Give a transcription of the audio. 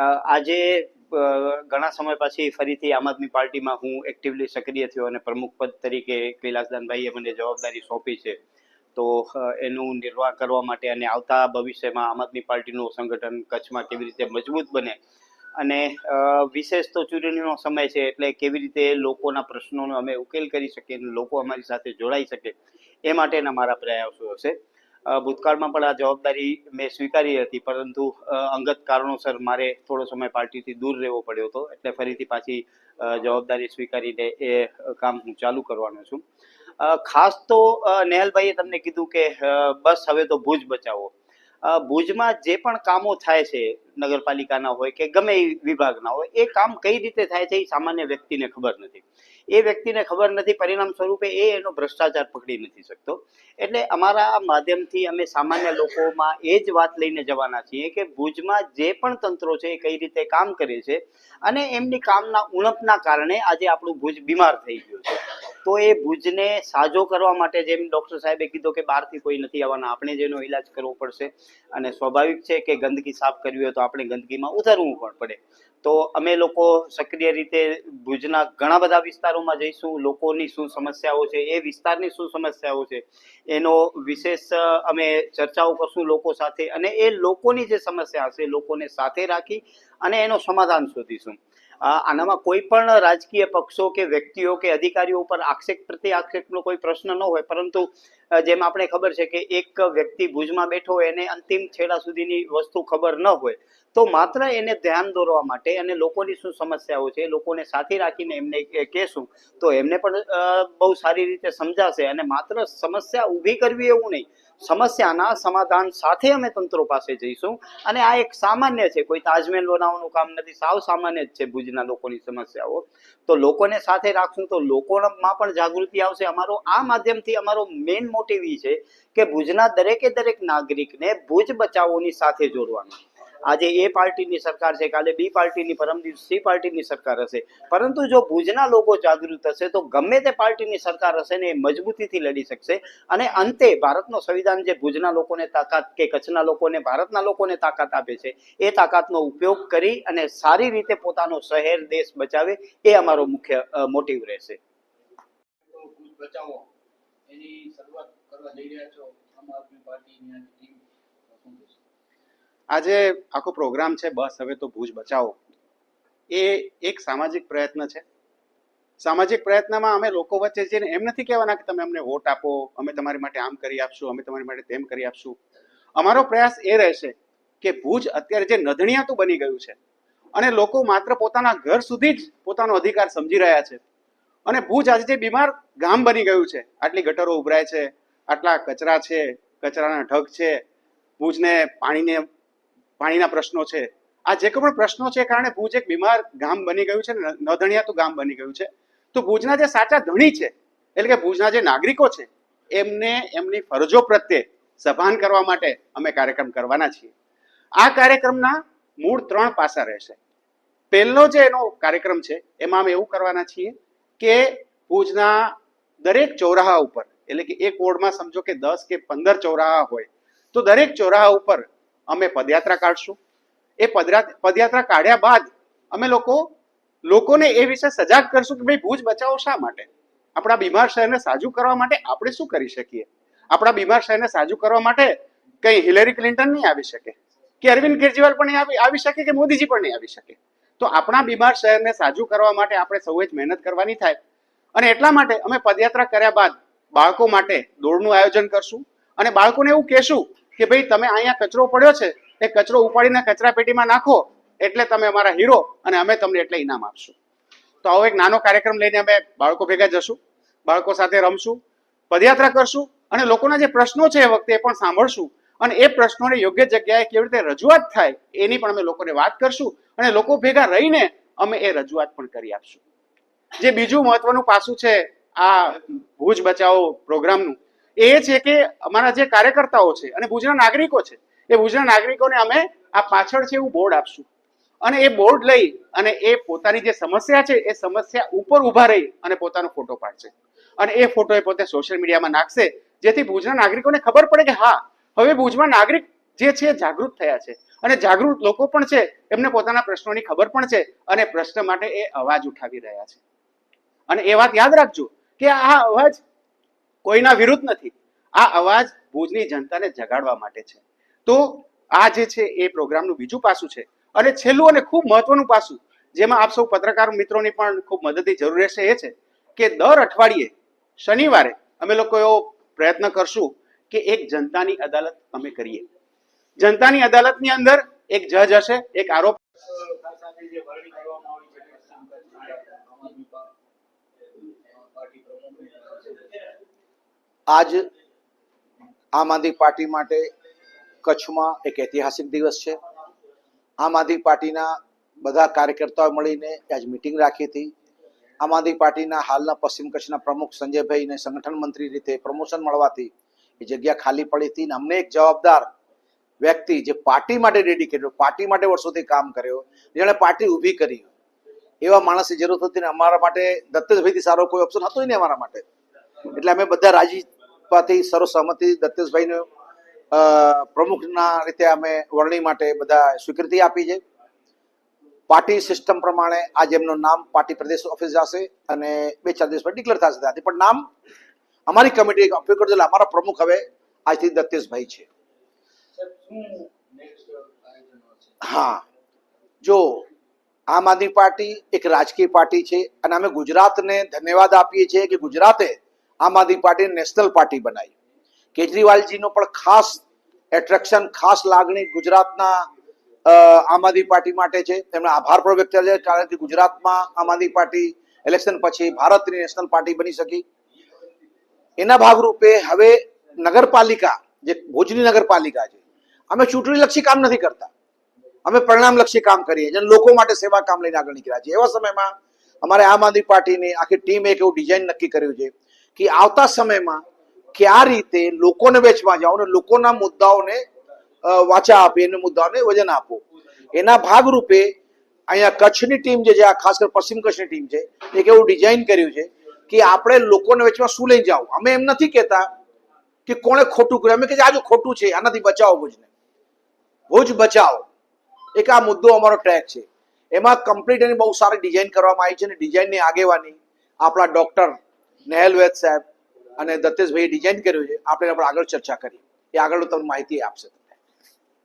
આજે ઘણા સમય પછી ફરીથી આમ આદમી પાર્ટીમાં હું એક્ટિવલી સક્રિય થયો અને પ્રમુખ પદ તરીકે કૈલાસદાનભાઈએ મને જવાબદારી સોંપી છે. તો એનું નિર્વાહ કરવા માટે અને આવતા ભવિષ્યમાં આમ આદમી પાર્ટીનું સંગઠન કચ્છમાં કેવી રીતે મજબૂત બને અને વિશેષ તો ચૂંટણીનો સમય છે એટલે કેવી રીતે લોકોના પ્રશ્નોનો અમે ઉકેલ કરી શકીએ અને લોકો અમારી સાથે જોડાઈ શકે એ માટેના મારા પ્રયાસો હશે. ભૂતકાળમાં પણ આ જવાબદારી મેં સ્વીકારી હતી, પરંતુ અંગત કારણોસર મારે થોડો સમય પાર્ટીથી દૂર રહેવો પડ્યો હતો, એટલે ફરીથી પાછી જવાબદારી સ્વીકારીને એ કામ હું ચાલુ કરવાનો છું. ખાસ તો નેહલભાઈએ તમને કીધું કે બસ હવે તો ભુજ બચાવો. ભુજમાં જે પણ કામો થાય છે, નગરપાલિકાના હોય કે ગમે એ વિભાગના હોય, એ કામ કઈ રીતે થાય છે એ સામાન્ય વ્યક્તિને ખબર નથી. એ વ્યક્તિને ખબર નથી, પરિણામ સ્વરૂપે એ એનો ભ્રષ્ટાચાર પકડી નથી શકતો. એટલે અમારા માધ્યમથી અમે સામાન્ય લોકોમાં એ જ વાત લઈને જવાના છીએ કે ભુજમાં જે પણ તંત્રો છે એ કઈ રીતે કામ કરે છે અને એમની કામના ઉણપના કારણે આજે આપણું ભુજ બીમાર થઈ ગયું છે. તો એ ભુજને સાજો કરવા માટે જેમ ડોક્ટર સાહેબે કીધું કે બહારથી કોઈ નથી આવવાના, આપણે જેનો ઈલાજ કરવો પડશે અને સ્વાભાવિક છે કે ગંદકી સાફ કરવી હોય તો આપણે ગંદકીમાં ઉતરવું પણ પડે. તો અમે લોકો સક્રિય રીતે ભુજના ઘણા બધા વિસ્તારોમાં જઈશું, લોકોની શું સમસ્યાઓ છે, એ વિસ્તારની શું સમસ્યાઓ છે, એનો વિશેષ અમે ચર્ચાઓ કરશું લોકો સાથે અને એ લોકોની જે સમસ્યા હશે લોકોને સાથે રાખી અને એનો સમાધાન શોધીશું. આનામાં કોઈ પણ રાજકીય પક્ષો કે વ્યક્તિઓ કે અધિકારીઓ ઉપર આક્ષેપ પ્રત્યે આક્ષેપનો કોઈ પ્રશ્ન ન હોય, પરંતુ જેમ આપણે ખબર છે કે એક વ્યક્તિ ભુજમાં બેઠો હોય એને અંતિમ છેડા સુધીની વસ્તુ ખબર ન હોય, તો માત્ર એને ધ્યાન દોરવા માટે અને લોકોની શું સમસ્યાઓ છે લોકોને સાથે રાખીને એમને કહેશું, તો એમને પણ બહુ સારી રીતે સમજાશે અને માત્ર સમસ્યા ઊભી કરવી એવું નહીં સમસ્યાના સમાધાન સાથે અમે તંત્રો પાસે જઈશું. અને આ એક સામાન્ય છે, કોઈ તાજમહેલ બનાવવાનું કામ નથી, સાવ સામાન્ય જ છે ભુજના લોકોની સમસ્યાઓ. તો લોકોને સાથે રાખશું તો લોકોમાં પણ જાગૃતિ આવશે. અમારો આ માધ્યમથી અમારો મેઇન મોટિવ છે કે ભુજના દરેકે દરેક નાગરિકને ભુજ બચાવોની સાથે જોડવાનું. આજે એ પાર્ટીની સરકાર છે કાલે બી પાર્ટીની પરમ દિવસ સી પાર્ટીની સરકાર હશે. પરંતુ જો ભુજના લોકો જાગૃત હશે, તો ગમે તે પાર્ટીની સરકાર હશે ને એ મજબૂતીથી લડી શકશે. અને અંતે ભારતનો સંવિધાન જે ભુજના લોકોને તાકાત કે કચ્છના લોકોને, ભારતના લોકોને તાકાત આપે છે, એ તાકાતનો ઉપયોગ કરી અને સારી રીતે પોતાનો શહેર, દેશ બચાવે, એ અમારો મુખ્ય મોટિવ રહેશે. બચાવો. એની શરૂઆત કરવા જઈ રહ્યા છો. આમ આદમી પાર્ટીની ટીમ? આજે આખો પ્રોગ્રામ છે, બસ, હવે તો ભુજ બચાવો. એ એક સામાજિક પ્રયત્ન છે. સામાજિક પ્રયત્નમાં અમે લોકો વચ્ચે જઈને એમ નથી કહેવાના કે તમે અમને વોટ આપો, અમે તમારી માટે આમ કરી આપશું, અમે તમારી માટે તેમ કરી આપશું. અમારો પ્રયાસ એ રહેશે કે ભુજ અત્યારે જે નધણિયાતું બની ગયું છે અને લોકો માત્ર પોતાના ઘર સુધી જ પોતાનો અધિકાર સમજી રહ્યા છે. અને ભુજ આજે જે બીમાર ગામ બની ગયું છે, આટલી ગટરો ઉભરાય છે, આટલા કચરા છે, કચરાના ઢગ છે, ભુજને પાણીને પાણીના પ્રશ્નો છે. આ જે કોઈ પણ પ્રશ્નો છે કારણે ભુજ એક બીમાર ગામ બની ગયું છે, ન- નધણિયાતું ગામ બની ગયું છે. તો ભુજના જે સાચા ધણી છે, એટલે કે ભુજના જે નાગરિકો છે, એમને, એમની ફરજો પ્રત્યે સભાન કરવા માટે અમે કાર્યક્રમ કરવાના છીએ. આ કાર્યક્રમના મૂળ ત્રણ પાસા રહેશે. પહેલો જે એનો કાર્યક્રમ છે, એમાં અમે એવું કરવાના છીએ કે ભુજના દરેક ચોરાહા ઉપર, એટલે કે એક વોર્ડમાં સમજો કે દસ કે પંદર ચોરાહા હોય, તો દરેક ચોરાહા ઉપર અમે પદયાત્રા કાઢશું. એ પદયાત્રા કાઢ્યા બાદ અમે લોકો, લોકોને એ વિશે સજાગ કરશું કે ભાઈ ભુજ બચાવો શા માટે? આપણા બીમાર શહેરને સાજુ કરવા માટે આપણે શું કરી શકીએ? આપણા બીમાર શહેરને સાજુ કરવા માટે કઈ હિલેરી ક્લિન્ટન નહીં આવી શકે? કે અરવિંદ કેજરીવાલ પણ નહીં આવી શકે કે મોદીજી પણ નહીં આવી શકે? તો આપણા બીમાર શહેરને સાજુ કરવા માટે આપણે સૌએ જ મહેનત કરવાની થાય. અને એટલા માટે અમે પદયાત્રા કર્યા બાદ બાળકો માટે દોડનું આયોજન કરશું. અને બાળકોને એવું કહેશું કે ભાઈ તમે અહીંયા કચરો પડ્યો છે, એ કચરો ઉપાડીને કચરા પેટીમાં નાખો, એટલે તમે અમારા હીરો અને અમે તમને એટલે ઇનામ આપશું. તો આવો એક નાનો કાર્યક્રમ લઈને અમે બાળકો ભેગા જશું, બાળકો સાથે રમશું, પદયાત્રા કરશું અને લોકોના જે પ્રશ્નો છે એ વખતે એ પણ સાંભળશું. અને એ પ્રશ્નોને યોગ્ય જગ્યાએ કેવી રીતે રજૂઆત થાય, એની પણ અમે લોકોને વાત કરશું અને લોકો ભેગા રહીને અમે એ રજૂઆત પણ કરી આપશું. જે બીજું મહત્વનું પાસું છે આ ભુજ બચાવો પ્રોગ્રામનું એ છે કે અમારા જે કાર્યકર્તાઓ છે અને ભુજના નાગરિકો છે, એ ભુજના નાગરિકોને અમે આ પાછળ છે એવું બોર્ડ આપશું. અને એ બોર્ડ લઈ અને એ પોતાની જે સમસ્યા છે, એ સમસ્યા ઉપર ઊભા રહી અને પોતાનો ફોટો પાડશે. અને એ ફોટો એ પોતે સોશિયલ મીડિયામાં નાખશે, જેથી ભુજના નાગરિકોને ખબર પડે કે હા, હવે ભુજમાં નાગરિક જે છે જાગૃત થયા છે. અને જાગૃત લોકો પણ છે, એમને પોતાના પ્રશ્નોની ખબર પણ છે અને પ્રશ્ન માટે એ અવાજ ઉઠાવી રહ્યા છે. અને એ વાત યાદ રાખજો કે આ અવાજ કોઈના વિરુદ્ધ નથી. આ અવાજ ભુજની જનતાને જગાડવા માટે છે. તો આ જે છે એ પ્રોગ્રામનું બીજું પાસું છે. અને છેલ્લું અને ખૂબ મહત્વનું પાસું, જેમાં આપ સૌ પત્રકાર મિત્રોની પણ ખૂબ મદદની જરૂર રહેશે એ છે કે દર અઠવાડિયે, શનિવારે અમે લોકો એવો પ્રયત્ન કરશું કે એક જનતાની અદાલત અમે કરીએ. જનતાની અદાલતની અંદર એક જજ હશે, એક આરોપ જે છે પશ્ચિમ કચ્છ આમ આદમી પા- પાર્ટી પ્રમુખની આજ આમ આદમી પાર્ટી માટે કચ્છમાં એક ઐતિહાસિક દિવસ છે. આમ આદમી પાર્ટીના બધા કાર્યકર્તાઓ મળીને આજ મિટિંગ રાખી હતી. આમ આદમી પાર્ટીના હાલના પશ્ચિમ કચ્છના પ્રમુખ સંજયભાઈને સંગઠન મંત્રી રીતે પ્રમોશન મળવાથી એ જગ્યા ખાલી પડી હતી ને અમને એક જવાબદાર વ્યક્તિ જે પાર્ટી માટે ડેડિકેટેડ પાર્ટી માટે વર્ષોથી કામ કર્યો, જેણે પાર્ટી ઊભી કરી એવા માણસની જરૂર હતી ને અમારા માટે દત્તેશભાઈથી સારો કોઈ ઓપ્શન હતો નહીં અમારા માટે. એટલે અમે બધા રાજીપાથી સર્વસહમતિ દત્તેશભાઈને પ્રમુખના રીતે અમે વરણી માટે બધા સ્વીકૃતિ આપી છે. પાર્ટી સિસ્ટમ પ્રમાણે આજે એમનું નામ પાર્ટી પ્રદેશ ઓફિસ જશે અને બે ચાર દિવસ પછી ડિક્લેર થશે ત્યાંથી. પણ નામ અમારી કમિટી અપીલ અમારા પ્રમુખ હવે આજથી દત્તેશભાઈ છે. હા. જો આમ આદમી પાર્ટી એક રાજકીય પાર્ટી છે અને અમે ગુજરાતને ધન્યવાદ આપીએ છીએ કે ગુજરાતે આમ આદમી પાર્ટીને નેશનલ પાર્ટી બનાવી. કેજરીવાલજીનો પણ ખાસ એટ્રેક્શન ખાસ લાગણી ગુજરાતના આમ આદમી પાર્ટી માટે છે. તેમણે આભાર પણ વ્યક્ત કર્યો કારણ કે ગુજરાતમાં આમ આદમી પાર્ટી ઇલેક્શન પછી ભારતની નેશનલ પાર્ટી બની શકી. એના ભાગરૂપે હવે નગરપાલિકા, જે ભુજની નગરપાલિકા છે, અમે ચૂંટણીલક્ષી કામ નથી કરતા. અમે પરિણામલક્ષી કામ કરીએ છીએ લોકો માટે સેવા કામ લઈને આગળ નીકળ્યા છીએ. એવા સમયમાં અમારે આમ આદમી પાર્ટીની આખી ટીમે એક એવું ડિઝાઇન નક્કી કર્યું છે. કે આવતા સમયમાં કયા રીતે લોકોને વેચવા જાઓ અને લોકોના મુદ્દાઓને વાચા આપી એને મુદ્દાઓને વજન આપો. એના ભાગરૂપે અહીંયા કચ્છની ટીમ જે આ ખાસ કરી પશ્ચિમ કચ્છની ટીમ છે, એક એવું ડિઝાઇન કર્યું છે કે આપણે લોકોને વેચવા શું લઈ જાઓ? અમે એમ નથી કહેતા કે કોણે ખોટું કર્યું. અમે કે આજે ખોટું છે, આનાથી બચાવો ભુજને. ભુજ બચાવો. એક આ મુદ્દો અમારો ટ્રેક છે. એમાં કમ્પ્લીટ એની બહુ સારી ડિઝાઇન કરવામાં આવી છે અને ડિઝાઇનની આગેવાની આપણા ડોક્ટર નેહલ વેદ સાહેબ અને દત્તેશભાઈએ ડિઝાઇન કર્યું છે. આપણે આપણે આગળ ચર્ચા કરી. એ આગળ તમને માહિતી આપશે.